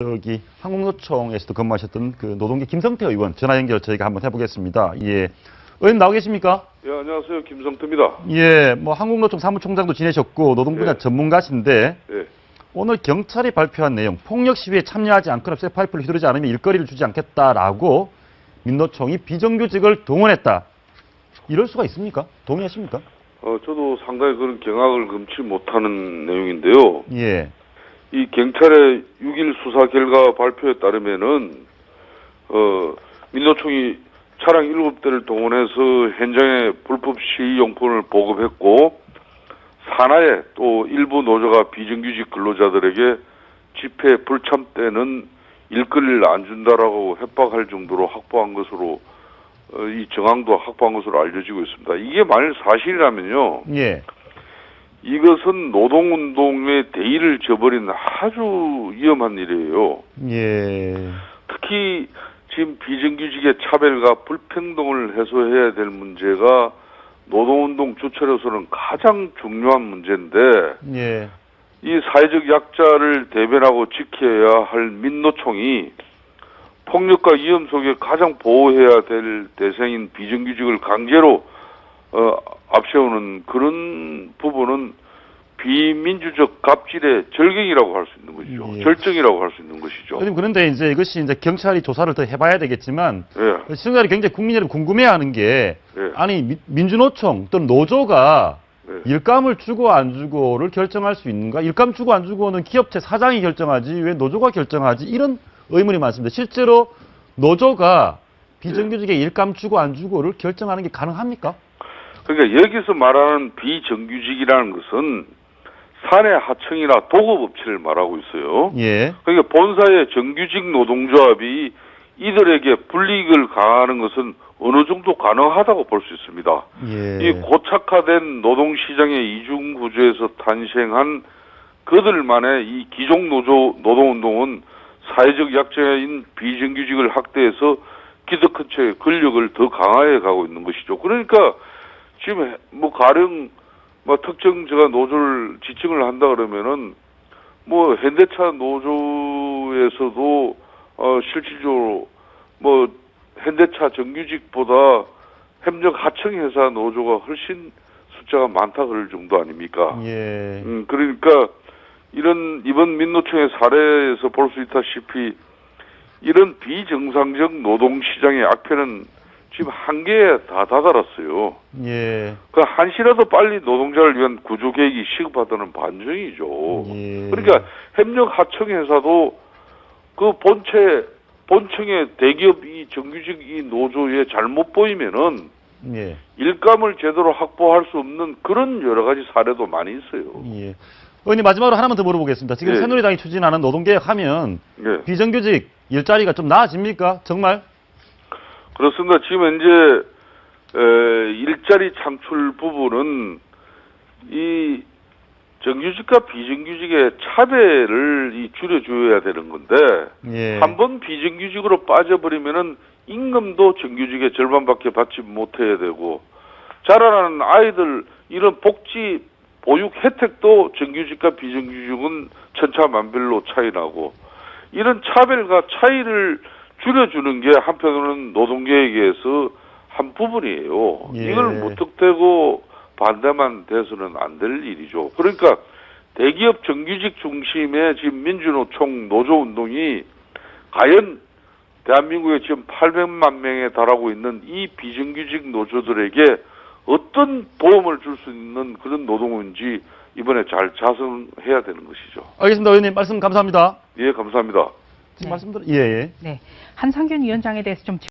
저기 한국노총에서도 근무하셨던 그 노동계 김성태 의원 전화 연결 저희가 한번 해보겠습니다. 예. 의원 나오 계십니까? 예, 안녕하세요. 김성태입니다. 예, 뭐 한국노총 사무총장도 지내셨고 노동 분야 예. 전문가신데 예. 오늘 경찰이 발표한 내용 폭력 시위에 참여하지 않거나 쇠파이프를 휘두르지 않으면 일거리를 주지 않겠다라고 민노총이 비정규직을 동원했다. 이럴 수가 있습니까? 동의하십니까? 어, 저도 상당히 그런 경악을 금치 못하는 내용인데요. 예, 이 경찰의 6일 수사 결과 발표에 따르면은, 어, 민노총이 차량 7대를 동원해서 현장에 불법 시위 용품을 보급했고, 산하에 또 일부 노조가 비정규직 근로자들에게 집회 불참 때는 일거리를 안 준다라고 협박할 정도로 확보한 것으로 어, 이 정황도 확보한 것으로 알려지고 있습니다. 이게 만일 사실이라면요, 예, 이것은 노동운동의 대의를 저버린 아주 위험한 일이에요. 예, 특히 지금 비정규직의 차별과 불평등을 해소해야 될 문제가 노동운동 주체로서는 가장 중요한 문제인데 예, 이 사회적 약자를 대변하고 지켜야 할 민노총이 폭력과 위험 속에 가장 보호해야 될 대상인 비정규직을 강제로 어, 앞세우는 그런 부분은 비민주적 갑질의 절경이라고 할 수 있는 것이죠. 예. 절정이라고 할 수 있는 것이죠. 의원님 그런데 이제 이것이 이제 경찰이 조사를 더 해봐야 되겠지만 예, 시청자들이 굉장히 국민 여러분 궁금해하는 게 예. 아니 미- 민주노총 또는 노조가 예. 일감을 주고 안 주고를 결정할 수 있는가? 일감 주고 안 주고는 기업체 사장이 결정하지 왜 노조가 결정하지? 이런 의문이 많습니다. 실제로 노조가 비정규직에 일감 주고 안 주고를 결정하는 게 가능합니까? 그러니까 여기서 말하는 비정규직이라는 것은 사내 하청이나 도급업체를 말하고 있어요. 예, 그러니까 본사의 정규직 노동조합이 이들에게 불이익을 가하는 것은 어느 정도 가능하다고 볼 수 있습니다. 예, 이 고착화된 노동시장의 이중 구조에서 탄생한 그들만의 이 기종 노조 노동운동은 사회적 약자인 비정규직을 확대해서 기득권체의 권력을 더 강화해 가고 있는 것이죠. 그러니까 지금 뭐 가령 뭐 특정 제가 노조를 지칭을 한다 그러면은 뭐 현대차 노조에서도 어 실질적으로 뭐 현대차 정규직보다 협력 하청 회사 노조가 훨씬 숫자가 많다 그럴 정도 아닙니까? 예, 음 그러니까 이런 이번 민노총의 사례에서 볼 수 있다시피 이런 비정상적 노동 시장의 악폐는 지금 한계에 다 다다랐어요. 예, 그 한시라도 빨리 노동자를 위한 구조 계획이 시급하다는 반증이죠. 예. 그러니까 협력 하청 회사도 그 본체 본청의 대기업 이 정규직 이 노조에 잘못 보이면은 예, 일감을 제대로 확보할 수 없는 그런 여러 가지 사례도 많이 있어요. 예. 의원님 마지막으로 하나만 더 물어보겠습니다. 지금 예. 새누리당이 추진하는 노동개혁 하면 예. 비정규직 일자리가 좀 나아집니까? 정말? 그렇습니다. 지금 현재 에, 일자리 창출 부분은 이 정규직과 비정규직의 차별을 이 줄여줘야 되는 건데 예, 한번 비정규직으로 빠져버리면은 임금도 정규직의 절반밖에 받지 못해야 되고 자라나는 아이들 이런 복지 보육 혜택도 정규직과 비정규직은 천차만별로 차이 나고 이런 차별과 차이를 줄여주는 게 한편으로는 노동계획에서 한 부분이에요. 예. 이걸 무턱대고 반대만 돼서는 안 될 일이죠. 그러니까 대기업 정규직 중심의 지금 민주노총 노조 운동이 과연 대한민국에 지금 800만 명에 달하고 있는 이 비정규직 노조들에게 어떤 도움을 줄 수 있는 그런 노동인지 이번에 잘 자성해야 되는 것이죠. 알겠습니다. 의원님 말씀 감사합니다. 예, 감사합니다. 지금 네. 말씀드린 예, 예. 네. 한상균 위원장에 대해서 좀